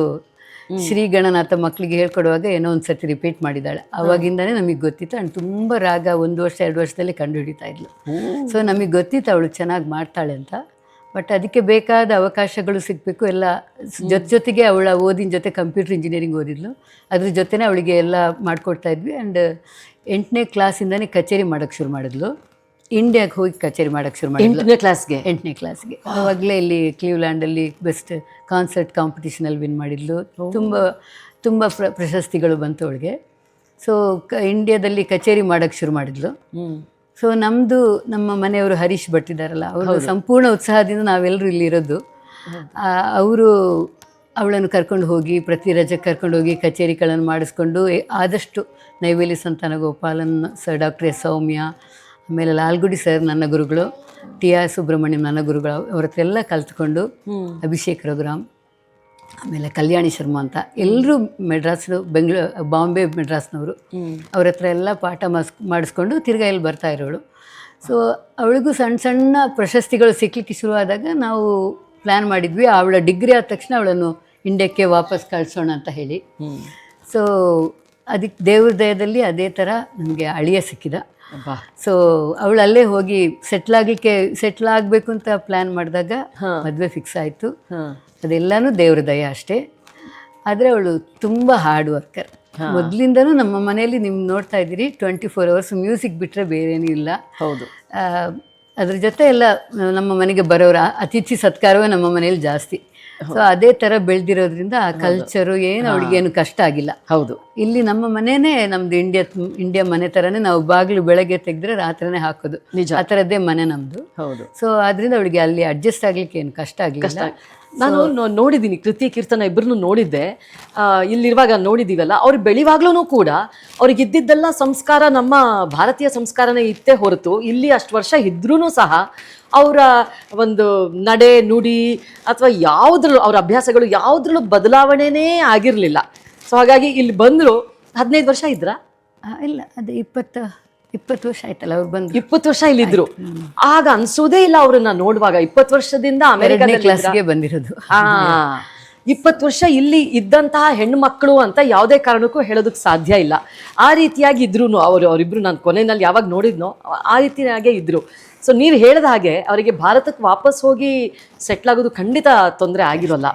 ಶ್ರೀ ಗಣನಾಥ ಮಕ್ಕಳಿಗೆ ಹೇಳ್ಕೊಡುವಾಗ ಏನೋ ಒಂದು ರಿಪೀಟ್ ಮಾಡಿದ್ದಾಳೆ. ಅವಾಗಿಂದಾನೇ ನಮಗೆ ಗೊತ್ತಿತ್ತು. ಅಂಡ್ ತುಂಬ ರಾಗ ಒಂದು ವರ್ಷ ಎರಡು ವರ್ಷದಲ್ಲಿ ಕಂಡು ಹಿಡಿತಾ ಇದ್ಲು. ಸೊ ನಮಗೆ ಗೊತ್ತಿತ್ತು ಅವಳು ಚೆನ್ನಾಗಿ ಮಾಡ್ತಾಳೆ ಅಂತ. ಬಟ್ ಅದಕ್ಕೆ ಬೇಕಾದ ಅವಕಾಶಗಳು ಸಿಗಬೇಕು. ಎಲ್ಲ ಜೊತೆ ಜೊತೆಗೆ ಅವಳ ಓದಿನ ಜೊತೆ ಕಂಪ್ಯೂಟರ್ ಇಂಜಿನಿಯರಿಂಗ್ ಓದಿದ್ಲು. ಅದ್ರ ಜೊತೆನೇ ಅವಳಿಗೆ ಎಲ್ಲ ಮಾಡಿಕೊಡ್ತಾ ಇದ್ವಿ. ಆ್ಯಂಡ್ ಎಂಟನೇ ಕ್ಲಾಸಿಂದನೇ ಕಚೇರಿ ಮಾಡೋಕ್ಕೆ ಶುರು ಮಾಡಿದ್ಲು. ಇಂಡಿಯಾಗೆ ಹೋಗಿ ಕಚೇರಿ ಮಾಡೋಕ್ಕೆ ಶುರು ಮಾಡಿದ್ಲು. ಎಂಟನೇ ಕ್ಲಾಸ್ಗೆ ಎಂಟನೇ ಕ್ಲಾಸ್ಗೆ ಆವಾಗಲೇ ಇಲ್ಲಿ ಕ್ಲೀವ್ಲ್ಯಾಂಡಲ್ಲಿ ಬೆಸ್ಟ್ ಕಾನ್ಸರ್ಟ್ ಕಾಂಪಿಟಿಷನಲ್ಲಿ ವಿನ್ ಮಾಡಿದ್ಲು. ತುಂಬ ತುಂಬ ಪ್ರ ಪ್ರಶಸ್ತಿಗಳು ಬಂತು ಅವಳಿಗೆ. ಸೊ ಕ ಇಂಡಿಯಾದಲ್ಲಿ ಕಚೇರಿ ಮಾಡೋಕ್ಕೆ ಶುರು ಮಾಡಿದ್ಲು. ಸೊ ನಮ್ಮದು ನಮ್ಮ ಮನೆಯವರು ಹರೀಶ್ ಭಟ್ ಇದ್ದಾರಲ್ಲ ಅವರು ಸಂಪೂರ್ಣ ಉತ್ಸಾಹದಿಂದ ನಾವೆಲ್ಲರೂ ಇಲ್ಲಿ ಇರೋದು. ಅವರು ಅವಳನ್ನು ಕರ್ಕೊಂಡು ಹೋಗಿ ಪ್ರತಿ ರಜಕ್ಕೆ ಕರ್ಕೊಂಡು ಹೋಗಿ ಕಚೇರಿಗಳನ್ನು ಮಾಡಿಸ್ಕೊಂಡು ಆದಷ್ಟು Neyveli Santhana Gopalan sir doctor S Soumya ಆಮೇಲೆ ಲಾಲ್ಗುಡಿ ಸರ್ ನನ್ನ ಗುರುಗಳು ಟಿ ಆರ್ ಸುಬ್ರಹ್ಮಣ್ಯಂ ನನ್ನ ಗುರುಗಳು ಅವ್ರ ಹತ್ರ ಎಲ್ಲ ಕಲ್ತ್ಕೊಂಡು ಅಭಿಷೇಕ್ ರಘುರಾಮ್ ಆಮೇಲೆ ಕಲ್ಯಾಣಿ ಶರ್ಮಾ ಅಂತ ಎಲ್ಲರೂ ಮೆಡ್ರಾಸ್ದು ಬೆಂಗಳೂರು ಬಾಂಬೆ ಮೆಡ್ರಾಸ್ನವರು ಅವ್ರ ಹತ್ರ ಎಲ್ಲ ಪಾಠ ಮಾಸ್ ಮಾಡಿಸ್ಕೊಂಡು ತಿರ್ಗಾ ಇಲ್ಲಿ ಬರ್ತಾ ಇರೋಳು. ಸೊ ಅವಳಿಗೂ ಸಣ್ಣ ಸಣ್ಣ ಪ್ರಶಸ್ತಿಗಳು ಸಿಕ್ಕಲಿಕ್ಕೆ ಶುರುವಾದಾಗ ನಾವು ಪ್ಲ್ಯಾನ್ ಮಾಡಿದ್ವಿ. ಅವಳ ಡಿಗ್ರಿ ಆದ ತಕ್ಷಣ ಅವಳನ್ನು ಇಂಡಿಯಾಕ್ಕೆ ವಾಪಸ್ ಕಳಿಸೋಣ ಅಂತ ಹೇಳಿ. ಸೊ ಅದಕ್ಕೆ ದೇವ್ರ ದಯದಲ್ಲಿ ಅದೇ ಥರ ನಮಗೆ ಅಳಿಯ ಸಿಕ್ಕಿದ. ಸೊ ಅವಳು ಅಲ್ಲೇ ಹೋಗಿ ಸೆಟ್ಲ್ ಆಗ್ಲಿಕ್ಕೆ ಸೆಟ್ಲ್ ಆಗ್ಬೇಕು ಅಂತ ಪ್ಲಾನ್ ಮಾಡಿದಾಗ ಮದುವೆ ಫಿಕ್ಸ್ ಆಯಿತು. ಅದೆಲ್ಲಾನು ದೇವ್ರ ದಯ ಅಷ್ಟೇ. ಆದರೆ ಅವಳು ತುಂಬ ಹಾರ್ಡ್ ವರ್ಕರ್ ಮೊದಲಿಂದನೂ ನಮ್ಮ ಮನೆಯಲ್ಲಿ ನಿಮ್ಗೆ ನೋಡ್ತಾ ಇದ್ದೀರಿ ಟ್ವೆಂಟಿ ಫೋರ್ ಅವರ್ಸ್ ಮ್ಯೂಸಿಕ್ ಬಿಟ್ಟರೆ ಬೇರೇನೂ ಇಲ್ಲ. ಹೌದು. ಅದ್ರ ಜೊತೆ ಎಲ್ಲ ನಮ್ಮ ಮನೆಗೆ ಬರೋರ ಅತಿಥಿ ಸತ್ಕಾರವೇ ನಮ್ಮ ಮನೇಲಿ ಜಾಸ್ತಿ. ಸೊ ಅದೇ ತರ ಬೆಳೆದಿರೋದ್ರಿಂದ ಆ ಕಲ್ಚರು ಏನು ಅವಳಿಗೇನು ಕಷ್ಟ ಆಗಿಲ್ಲ. ಹೌದು. ಇಲ್ಲಿ ನಮ್ಮ ಮನೆನೇ ನಮ್ದು ಇಂಡಿಯಾ ಇಂಡಿಯಾ ಮನೆ ತರನೇ ನಾವು ಬಾಗಿಲು ಬೆಳಗ್ಗೆ ತೆಗೆದ್ರೆ ರಾತ್ರಿನೇ ಹಾಕೋದು. ಆ ಥರದ್ದೇ ಮನೆ ನಮ್ದು. ಹೌದು. ಸೊ ಅದರಿಂದ ಅವಳಿಗೆ ಅಲ್ಲಿ ಅಡ್ಜಸ್ಟ್ ಆಗ್ಲಿಕ್ಕೆ ಏನು ಕಷ್ಟ ಆಗಲಿಲ್ಲ. ನಾನು ನೋಡಿದ್ದೀನಿ ಕೃತಿ ಕೀರ್ತನ ಇಬ್ಬರನ್ನು ನೋಡಿದ್ದೆ. ಇಲ್ಲಿರುವಾಗ ನೋಡಿದ್ದೀವಲ್ಲ ಅವ್ರು ಬೆಳಿವಾಗ್ಲೂ ಕೂಡ ಅವ್ರಿಗೆ ಇದ್ದಿದ್ದೆಲ್ಲ ಸಂಸ್ಕಾರ ನಮ್ಮ ಭಾರತೀಯ ಸಂಸ್ಕಾರನೇ ಇತ್ತೇ ಹೊರತು ಇಲ್ಲಿ ಅಷ್ಟು ವರ್ಷ ಇದ್ರೂ ಸಹ ಅವರ ಒಂದು ನಡೆ ನುಡಿ ಅಥವಾ ಯಾವುದ್ರಲ್ಲೂ ಅವ್ರ ಅಭ್ಯಾಸಗಳು ಯಾವುದ್ರಲ್ಲೂ ಬದಲಾವಣೆನೇ ಆಗಿರಲಿಲ್ಲ. ಸೊ ಹಾಗಾಗಿ ಇಲ್ಲಿ ಬಂದರು ಹದಿನೈದು ವರ್ಷ ಇದ್ರಾ? ಇಲ್ಲ ಅದು ಇಪ್ಪತ್ತು ಇಪ್ಪತ್ತು ವರ್ಷ ಆಯ್ತಲ್ಲ ಅವ್ರು ಬಂದು ಇಪ್ಪತ್ತು ವರ್ಷ ಇಲ್ಲಿದ್ರು. ಆಗ ಅನ್ಸೋದೇ ಇಲ್ಲ ಅವ್ರನ್ನ ನೋಡುವಾಗ. ಇಪ್ಪತ್ತು ವರ್ಷದಿಂದ ಅಮೆರಿಕದಲ್ಲಿ ಕ್ಲಾಸ್ಗೆ ಬಂದಿರೋದು. ಹಾ. ಇಪ್ಪತ್ತು ವರ್ಷ ಇಲ್ಲಿ ಇದ್ದಂತಹ ಹೆಣ್ಣು ಮಕ್ಕಳು ಅಂತ ಯಾವುದೇ ಕಾರಣಕ್ಕೂ ಹೇಳೋದಕ್ಕೆ ಸಾಧ್ಯ ಇಲ್ಲ. ಆ ರೀತಿಯಾಗಿ ಇದ್ರು ಅವರು ಅವರಿಬ್ರು ನಾನು ಕೊನೆಯಲ್ಲಿ ಯಾವಾಗ ನೋಡಿದ್ನೋ ಆ ರೀತಿಯಾಗೆ ಇದ್ರು. ಸೊ ನೀವು ಹೇಳಿದ ಹಾಗೆ ಅವರಿಗೆ ಭಾರತಕ್ಕೆ ವಾಪಸ್ ಹೋಗಿ ಸೆಟ್ಲ್ ಆಗೋದು ಖಂಡಿತ ತೊಂದರೆ ಆಗಿರೋಲ್ಲ.